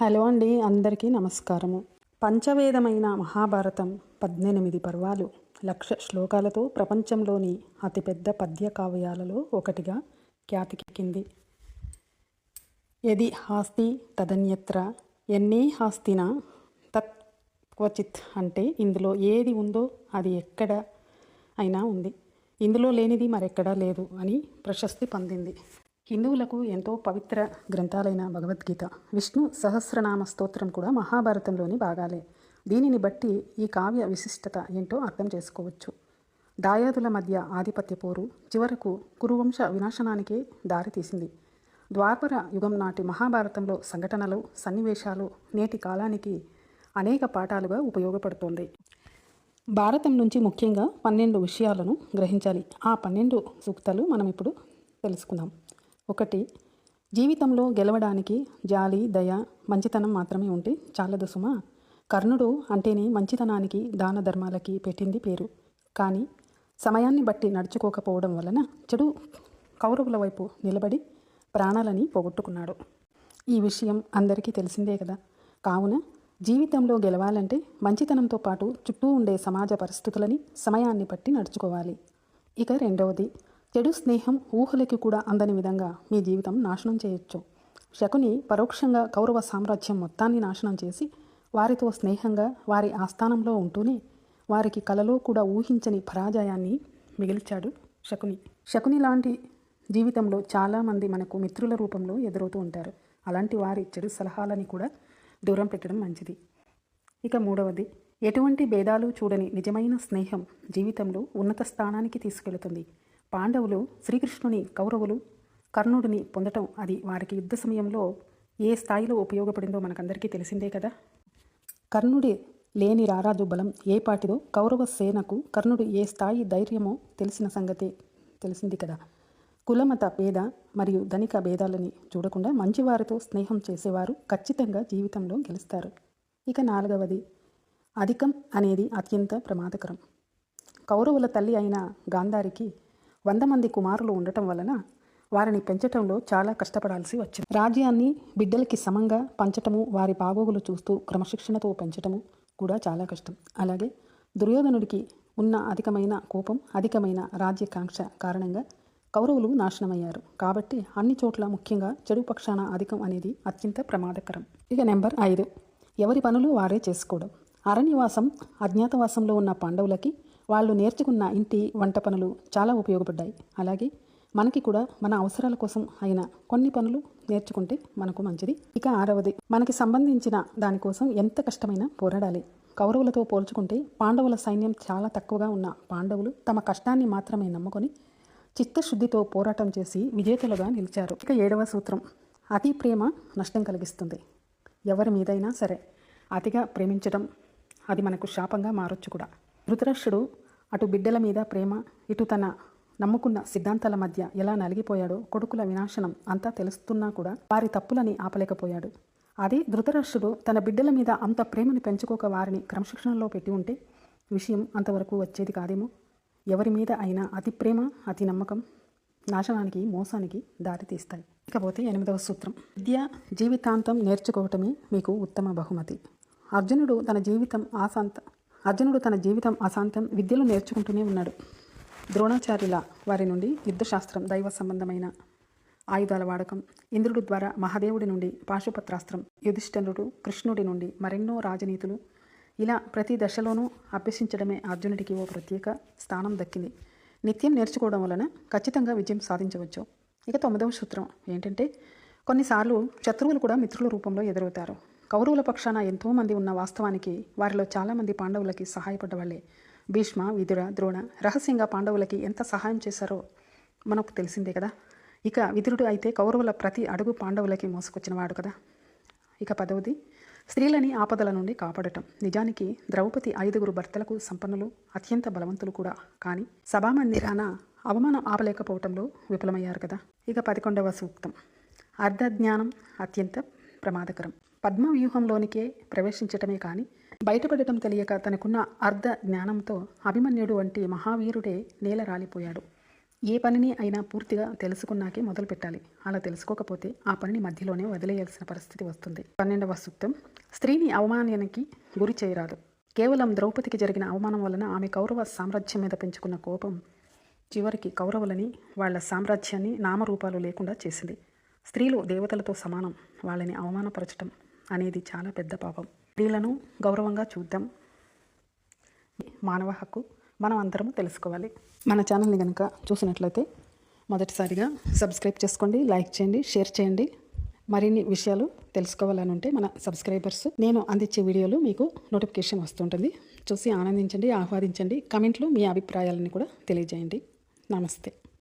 Hello అండి అందరికీ నమస్కారము. పంచవేదమైన మహాభారతం పద్దెనిమిది పర్వాలు. లక్ష శ్లోకాలతో ప్రపంచంలోని అతిపెద్ద పద్య కావ్యాలలో ఒకటిగా ఖ్యాతికెక్కింది యది హాస్తి తదన్యత్ర ఎన్నే హాస్తిన? తత్ క్వచిత్ అంటే ఇందులో ఏది ఉందో అది ఎక్కడ అయినా ఉంది. ఇందులో లేనిది మరెక్కడా లేదు అని ప్రశస్తి పొందింది. హిందువులకు ఎంతో పవిత్ర గ్రంథాలైన భగవద్గీత. విష్ణు సహస్రనామ స్తోత్రం కూడా మహాభారతంలోని భాగాలే. దీనిని బట్టి ఈ కావ్య విశిష్టత ఏంటో అర్థం చేసుకోవచ్చు. దాయాదుల మధ్య ఆధిపత్య పోరు చివరకు కురువంశ వినాశనానికే దారితీసింది ద్వాపర యుగం నాటి మహాభారతంలో సంఘటనలు సన్నివేశాలు నేటి కాలానికి అనేక పాఠాలుగా ఉపయోగపడుతోంది. భారతం నుంచి ముఖ్యంగా పన్నెండు విషయాలను గ్రహించాలి. ఆ పన్నెండు సూక్తాలు మనం ఇప్పుడు తెలుసుకుందాం. ఒకటి జీవితంలో గెలవడానికి జాలి దయ మంచితనం మాత్రమే ఉంటే చాలదు సుమా కర్ణుడు అంటేనే మంచితనానికి దాన ధర్మాలకి పెట్టింది పేరు. కానీ సమయాన్ని బట్టి నడుచుకోకపోవడం వలన చెడు కౌరవుల వైపు నిలబడి ప్రాణాలని పోగొట్టుకున్నాడు. ఈ విషయం అందరికీ తెలిసిందే కదా. కావున జీవితంలో గెలవాలంటే మంచితనంతో పాటు చుట్టూ ఉండే సమాజ పరిస్థితులని సమయాన్ని బట్టి నడుచుకోవాలి. ఇక రెండవది చెడు స్నేహం ఊహలకి కూడా అందని విధంగా మీ జీవితం నాశనం చేయొచ్చు. శకుని పరోక్షంగా కౌరవ సామ్రాజ్యం మొత్తాన్ని నాశనం చేసి వారితో స్నేహంగా వారి ఆస్థానంలో ఉంటూనే వారికి కలలో కూడా ఊహించని పరాజయాన్ని మిగిల్చాడు శకుని. శకుని లాంటి జీవితంలో చాలామంది మనకు మిత్రుల రూపంలో ఎదురవుతూ ఉంటారు. అలాంటి వారి చెడు సలహాలని కూడా దూరం పెట్టడం మంచిది. ఇక మూడవది ఎటువంటి భేదాలు చూడని నిజమైన స్నేహం జీవితంలో ఉన్నత స్థానానికి తీసుకెళుతుంది. పాండవులు శ్రీకృష్ణుని కౌరవులు కర్ణుడిని పొందటం అది వారికి యుద్ధ సమయంలో ఏ స్థాయిలో ఉపయోగపడిందో మనకందరికీ తెలిసిందే కదా. కర్ణుడి లేని రారాజు బలం ఏ పాటిదో కౌరవ సేనకు కర్ణుడు ఏ స్థాయి ధైర్యమో తెలిసిన సంగతే తెలిసింది కదా. కులమత భేద మరియు ధనిక భేదాలని చూడకుండా మంచివారితో స్నేహం చేసేవారు ఖచ్చితంగా జీవితంలో గెలుస్తారు. ఇక నాలుగవది అధికం అనేది అత్యంత ప్రమాదకరం. కౌరవుల తల్లి అయిన గాంధారికి వంద మంది కుమారులు ఉండటం వలన వారిని పెంచటంలో చాలా కష్టపడాల్సి వచ్చింది. రాజ్యాన్ని బిడ్డలకి సమంగా పంచటము వారి బాగోగులు చూస్తూ క్రమశిక్షణతో పెంచటము కూడా చాలా కష్టం. అలాగే దుర్యోధనుడికి ఉన్న అధికమైన కోపం అధికమైన రాజ్యకాంక్ష కారణంగా కౌరవులు నాశనమయ్యారు. కాబట్టి అన్ని చోట్ల ముఖ్యంగా చెడు పక్షాన అధికం అనేది అత్యంత ప్రమాదకరం. ఇక నెంబర్ ఐదు. ఎవరి పనులు వారే చేసుకోవడం. అరణ్యవాసం అజ్ఞాతవాసంలో ఉన్న పాండవులకి వాళ్ళు నేర్చుకున్న ఇంటి వంట పనులు చాలా ఉపయోగపడ్డాయి. అలాగే మనకి కూడా మన అవసరాల కోసం అయిన కొన్ని పనులు నేర్చుకుంటే మనకు మంచిది. ఇక ఆరవది మనకి సంబంధించిన దానికోసం ఎంత కష్టమైనా పోరాడాలి. కౌరవులతో పోల్చుకుంటే పాండవుల సైన్యం చాలా తక్కువగా ఉన్న పాండవులు తమ కష్టాన్ని మాత్రమే నమ్ముకొని చిత్తశుద్ధితో పోరాటం చేసి విజేతలుగా నిలిచారు. ఇక ఏడవ సూత్రం అతి ప్రేమ నష్టం కలిగిస్తుంది. ఎవరి మీదైనా సరే అతిగా ప్రేమించడం అది మనకు శాపంగా మారొచ్చు కూడా. ధృతరాష్ట్రుడు అటు బిడ్డల మీద ప్రేమ ఇటు తన నమ్ముకున్న సిద్ధాంతాల మధ్య ఎలా నలిగిపోయాడో కొడుకుల వినాశనం అంతా తెలుస్తున్నా కూడా వారి తప్పులని ఆపలేకపోయాడు. అదే ధృతరాష్ట్రుడు తన బిడ్డల మీద అంత ప్రేమను పెంచుకోక వారిని క్రమశిక్షణలో పెట్టి ఉంటే విషయం అంతవరకు వచ్చేది కాదేమో? ఎవరి మీద అయినా అతి ప్రేమ అతి నమ్మకం నాశనానికి మోసానికి దారితీస్తాయి ఇకపోతే ఎనిమిదవ సూత్రం. విద్య జీవితాంతం నేర్చుకోవటమే మీకు ఉత్తమ బహుమతి. అర్జునుడు తన జీవితం ఆశాంత అర్జునుడు తన జీవితం అశాంతం విద్యలు నేర్చుకుంటూనే ఉన్నాడు. ద్రోణాచార్యుల వారి నుండి యుద్ధశాస్త్రం దైవ సంబంధమైన ఆయుధాల వాడకం ఇంద్రుడి ద్వారా మహాదేవుడి నుండి పాశుపత్రాస్త్రం యుధిష్ఠరుడు కృష్ణుడి నుండి మరెన్నో రాజనీతులు ఇలా ప్రతి దశలోనూ అభ్యసించడమే అర్జునుడికి ఓ ప్రత్యేక స్థానం దక్కింది. నిత్యం నేర్చుకోవడం వలన ఖచ్చితంగా విజయం సాధించవచ్చు. ఇక తొమ్మిదవ సూత్రం ఏంటంటే కొన్నిసార్లు శత్రువులు కూడా మిత్రుల రూపంలో ఎదురవుతారు. కౌరవుల పక్షాన ఎంతోమంది ఉన్న వాస్తవానికి వారిలో చాలామంది పాండవులకి సహాయపడ్డవాళ్ళే. భీష్మ విదుర ద్రోణ రహస్యంగా పాండవులకి ఎంత సహాయం చేశారో మనకు తెలిసిందే కదా. ఇక విదురుడు అయితే కౌరవుల ప్రతి అడుగు పాండవులకి మోసుకొచ్చినవాడు కదా. ఇక పదవది స్త్రీలని ఆపదల నుండి కాపాడటం. నిజానికి ద్రౌపది ఐదుగురు భర్తలకు సంపన్నులు అత్యంత బలవంతులు కూడా. కానీ సభామందిరాన అవమానం ఆపలేకపోవటంలో విఫలమయ్యారు కదా. ఇక పదకొండవ సూక్తం. అర్ధజ్ఞానం అత్యంత ప్రమాదకరం. పద్మ వ్యూహంలోనికే ప్రవేశించటమే కానీ బయటపడటం తెలియక తనకున్న అర్ధ జ్ఞానంతో అభిమన్యుడు వంటి మహావీరుడే నేల రాలిపోయాడు. ఏ పనిని అయినా పూర్తిగా తెలుసుకున్నాకే మొదలు పెట్టాలి అలా తెలుసుకోకపోతే ఆ పనిని మధ్యలోనే వదిలేయాల్సిన పరిస్థితి వస్తుంది. పన్నెండవ సూక్తం స్త్రీని అవమానానికి గురి చేయరాదు. కేవలం ద్రౌపదికి జరిగిన అవమానం వలన ఆమె కౌరవ సామ్రాజ్యం మీద పెంచుకున్న కోపం చివరికి కౌరవులని వాళ్ళ సామ్రాజ్యాన్ని నామరూపాలు లేకుండా చేసింది. స్త్రీలు దేవతలతో సమానం. వాళ్ళని అవమానపరచడం అనేది చాలా పెద్ద పాపం. స్త్రీలను గౌరవంగా చూద్దాం. మానవ హక్కు మనం అందరం తెలుసుకోవాలి. మన ఛానల్ని కనుక చూసినట్లయితే మొదటిసారిగా సబ్స్క్రైబ్ చేసుకోండి లైక్ చేయండి షేర్ చేయండి. మరిన్ని విషయాలు తెలుసుకోవాలని ఉంటే మన సబ్స్క్రైబర్స్ నేను అందించే వీడియోలు మీకు నోటిఫికేషన్ వస్తుంటుంది. చూసి ఆనందించండి ఆహ్వాదించండి. కమెంట్లో మీ అభిప్రాయాలను కూడా తెలియజేయండి. నమస్తే.